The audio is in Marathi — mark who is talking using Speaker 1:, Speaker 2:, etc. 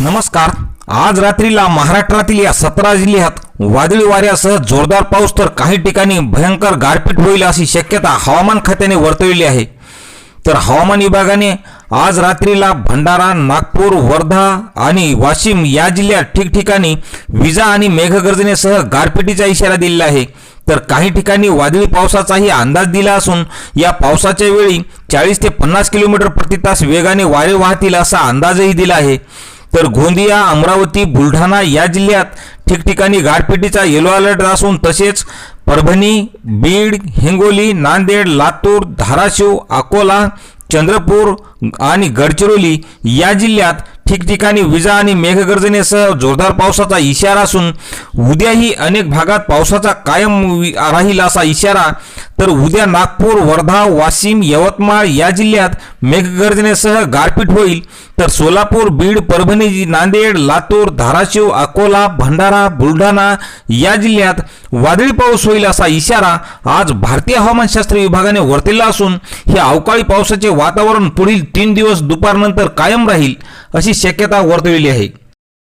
Speaker 1: नमस्कार. आज रात्रीला महाराष्ट्रातील या सतरा जिल्ह्यात वादळी वाऱ्यासह जोरदार पाऊस तर काही ठिकाणी भयंकर गारपीट होईल अशी शक्यता हवामान खात्याने वर्तवली आहे. तर हवामान विभागाने आज रात्रीला भंडारा नागपूर वर्धा आणि वाशिम या जिल्ह्यात ठिकठिकाणी विजा आणि मेघगर्जनेसह गारपिटीचा इशारा दिलेला आहे. तर काही ठिकाणी वादळी पावसाचाही अंदाज दिला असून या पावसाच्या वेळी चाळीस ते पन्नास किलोमीटर प्रति तास वेगाने वारे वाहतील असा अंदाजही दिला आहे. तर गोंदिया अमरावती बुलढाणा या जिल्ह्यात ठिकठिकाणी गारपिटीचा येलो अलर्ट असून तसेच परभणी बीड हिंगोली नांदेड लातूर धाराशिव अकोला चंद्रपूर आणि गडचिरोली या जिल्ह्यात ठिकठिकाणी विजा आणि मेघगर्जनेसह जोरदार पावसाचा इशारा असून उद्याही अनेक भागात पावसाचा कायम राहील असा इशारा तर उद्या नागपूर वर्धा वाशिम यवतमाळ या जिल्ह्यात मेघगर्जनेसह गारपीट होईल. तर सोलापूर बीड परभणी नांदेड लातूर धाराशिव अकोला भंडारा बुलढाणा या जिल्ह्यात वादळी पाऊस होईल असा इशारा आज भारतीय हवामानशास्त्र विभागाने वर्तवला असून हे अवकाळी पावसाचे वातावरण पुढील तीन दिवस दुपारनंतर कायम राहील अशी शक्यता वर्तविली आहे.